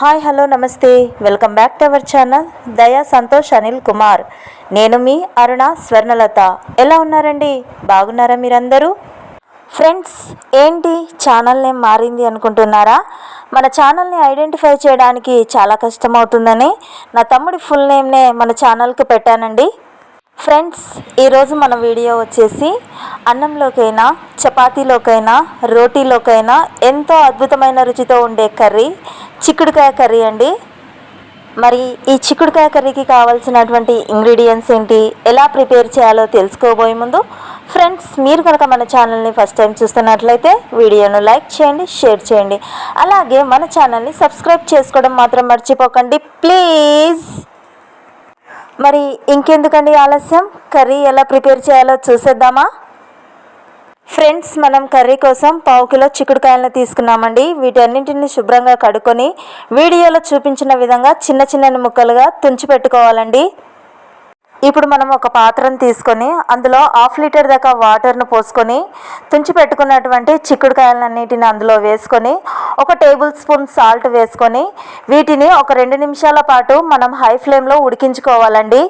Hi hello నమస్తే. Welcome back to our channel. Daya Santosh Anil Kumar. నేను మీ అరుణ స్వర్ణలత. ఎలా ఉన్నారండి? బాగున్నారా మీరందరూ? ఫ్రెండ్స్ ఏంటి? ఛానల్ నేమ్ మారింది అనుకుంటున్నారా? మన ఛానల్ని ఐడెంటిఫై చేయడానికి చాలా కష్టమవుతుందని నా తమ్ముడి ఫుల్ నేమ్నే మన ఛానల్కి పెట్టానండి. ఫ్రెండ్స్ ఈరోజు మన వీడియో వచ్చేసి అన్నంలోకైనా చపాతీలోకైనా రోటీలోకైనా ఎంతో అద్భుతమైన రుచితో ఉండే కర్రీ చిక్కుడుకాయ కర్రీ అండి. మరి ఈ చిక్కుడుకాయ కర్రీకి కావాల్సినటువంటి ఇంగ్రీడియంట్స్ ఏంటి ఎలా ప్రిపేర్ చేయాలో తెలుసుకోబోయే ముందు ఫ్రెండ్స్ మీరు కనుక మన ఛానల్ని ఫస్ట్ టైం చూస్తున్నట్లయితే వీడియోను లైక్ చేయండి షేర్ చేయండి. అలాగే మన ఛానల్ని సబ్స్క్రైబ్ చేసుకోవడం మాత్రం మర్చిపోకండి ప్లీజ్. మరి ఇంకెందుకండి ఆలస్యం? కర్రీ ఎలా ప్రిపేర్ చేయాలో చూసేద్దామా? ఫ్రెండ్స్ మనం కర్రీ కోసం పావు కిలో చిక్కుడుకాయలను తీసుకున్నామండి. వీటన్నింటిని శుభ్రంగా కడుక్కొని వీడియోలో చూపించిన విధంగా చిన్న చిన్న ముక్కలుగా తుంచి పెట్టుకోవాలండి. ఇప్పుడు మనం ఒక పాత్రను తీసుకొని అందులో హాఫ్ లీటర్ దాకా వాటర్ను పోసుకొని తుంచి పెట్టుకున్నటువంటి చిక్కుడుకాయలన్నిటిని అందులో వేసుకొని ఒక టేబుల్ స్పూన్ సాల్ట్ వేసుకొని వీటిని ఒక రెండు నిమిషాల పాటు మనం హై ఫ్లేమ్లో ఉడికించుకోవాలండి.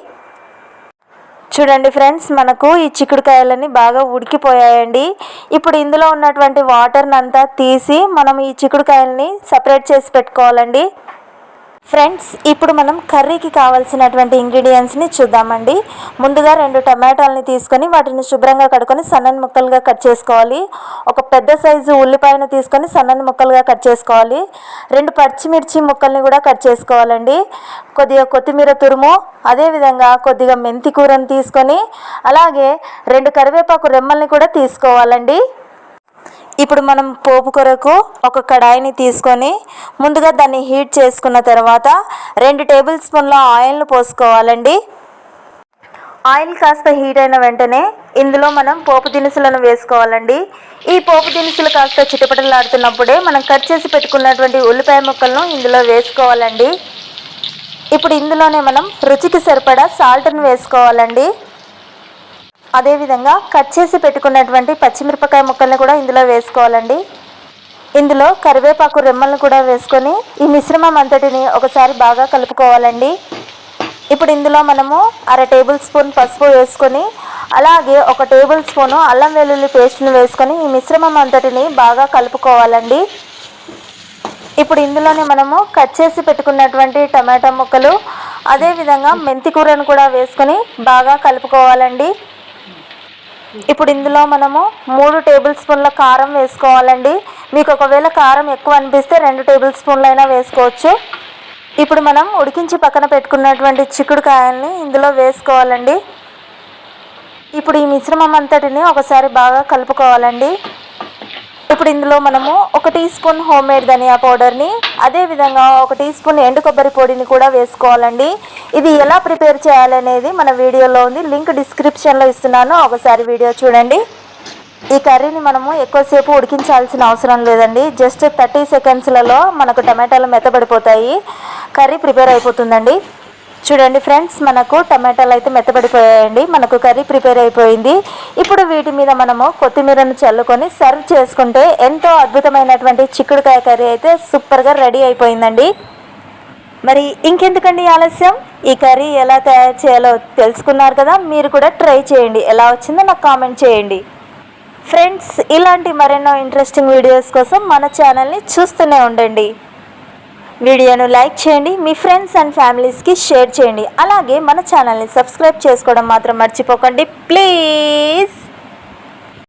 చూడండి ఫ్రెండ్స్ మనకు ఈ చిక్కుడుకాయలన్నీ బాగా ఉడికిపోయాయండి. ఇప్పుడు ఇందులో ఉన్నటువంటి వాటర్ని అంతా తీసి మనం ఈ చిక్కుడుకాయలని సపరేట్ చేసి పెట్టుకోవాలండి. ఫ్రెండ్స్ ఇప్పుడు మనం కర్రీకి కావాల్సినటువంటి ఇంగ్రీడియంట్స్ని చూద్దామండి. ముందుగా రెండు టమాటాలని తీసుకొని వాటిని శుభ్రంగా కడుక్కొని సన్నని ముక్కలుగా కట్ చేసుకోవాలి. ఒక పెద్ద సైజు ఉల్లిపాయను తీసుకొని సన్నని ముక్కలుగా కట్ చేసుకోవాలి. రెండు పచ్చిమిర్చి ముక్కల్ని కూడా కట్ చేసుకోవాలండి. కొద్దిగా కొత్తిమీర తురుము అదేవిధంగా కొద్దిగా మెంతి కూరను తీసుకొని అలాగే రెండు కరివేపాకు రెమ్మల్ని కూడా తీసుకోవాలండి. ఇప్పుడు మనం పోపు కొరకు ఒక కడాయిని తీసుకొని ముందుగా దాన్ని హీట్ చేసుకున్న తర్వాత రెండు టేబుల్ స్పూన్ల ఆయిల్ను పోసుకోవాలండి. ఆయిల్ కాస్త హీట్ అయిన వెంటనే ఇందులో మనం పోపు దినుసులను వేసుకోవాలండి. ఈ పోపు దినుసులు కాస్త చిటపటలాడుతున్నప్పుడే మనం కట్ చేసి పెట్టుకున్నటువంటి ఉల్లిపాయ ముక్కలను ఇందులో వేసుకోవాలండి. ఇప్పుడు ఇందులోనే మనం రుచికి సరిపడా సాల్ట్ను వేసుకోవాలండి. అదేవిధంగా కట్ చేసి పెట్టుకున్నటువంటి పచ్చిమిరపకాయ ముక్కల్ని కూడా ఇందులో వేసుకోవాలండి. ఇందులో కరివేపాకు రెమ్మలను కూడా వేసుకొని ఈ మిశ్రమం అంతటిని ఒకసారి బాగా కలుపుకోవాలండి. ఇప్పుడు ఇందులో మనము అర టేబుల్ స్పూన్ పసుపు వేసుకొని అలాగే ఒక టేబుల్ స్పూను అల్లం వెల్లుల్లి పేస్ట్ను వేసుకొని ఈ మిశ్రమం అంతటిని బాగా కలుపుకోవాలండి. ఇప్పుడు ఇందులోనే మనము కట్ చేసి పెట్టుకున్నటువంటి టమాటా ముక్కలు అదేవిధంగా మెంతి కూరను కూడా వేసుకొని బాగా కలుపుకోవాలండి. ఇప్పుడు ఇందులో మనము మూడు టేబుల్ స్పూన్ల కారం వేసుకోవాలండి. మీకు ఒకవేళ కారం ఎక్కువ అనిపిస్తే రెండు టేబుల్ స్పూన్లు అయినా వేసుకోవచ్చు. ఇప్పుడు మనం ఉడికించి పక్కన పెట్టుకున్నటువంటి చిక్కుడుకాయల్ని ఇందులో వేసుకోవాలండి. ఇప్పుడు ఈ మిశ్రమం అంతటిని ఒకసారి బాగా కలుపుకోవాలండి. ఇప్పుడు ఇందులో మనము ఒక టీ స్పూన్ హోమ్ మేడ్ ధనియా పౌడర్ని అదేవిధంగా ఒక టీ స్పూన్ ఎండు కొబ్బరి పొడిని కూడా వేసుకోవాలండి. ఇది ఎలా ప్రిపేర్ చేయాలనేది మన వీడియోలో ఉంది. లింక్ డిస్క్రిప్షన్లో ఇస్తున్నాను. ఒకసారి వీడియో చూడండి. ఈ కర్రీని మనము ఎక్కువసేపు ఉడికించాల్సిన అవసరం లేదండి. జస్ట్ థర్టీ సెకండ్స్లలో మనకు టమాటాలు మెత్తబడిపోతాయి. కర్రీ ప్రిపేర్ అయిపోతుందండి. చూడండి ఫ్రెండ్స్ మనకు టమాటాలు అయితే మెత్తబడిపోయాయండి. మనకు కర్రీ ప్రిపేర్ అయిపోయింది. ఇప్పుడు వీటి మీద మనము కొత్తిమీరను చల్లుకొని సర్వ్ చేసుకుంటే ఎంతో అద్భుతమైనటువంటి చిక్కుడుకాయ కర్రీ అయితే సూపర్గా రెడీ అయిపోయిందండి. మరి ఇంకెందుకండి ఆలస్యం? ఈ కర్రీ ఎలా తయారు చేయాలో తెలుసుకున్నారు కదా? మీరు కూడా ట్రై చేయండి. ఎలా వచ్చిందో నాకు కామెంట్ చేయండి. ఫ్రెండ్స్ ఇలాంటి మరెన్నో ఇంట్రెస్టింగ్ వీడియోస్ కోసం మన ఛానల్ని చూస్తూనే ఉండండి. వీడియోను లైక్ చేయండి మీ ఫ్రెండ్స్ అండ్ ఫ్యామిలీస్కి షేర్ చేయండి. అలాగే మన ఛానల్ని సబ్స్క్రైబ్ చేసుకోవడం మాత్రం మర్చిపోకండి. ప్లీజ్!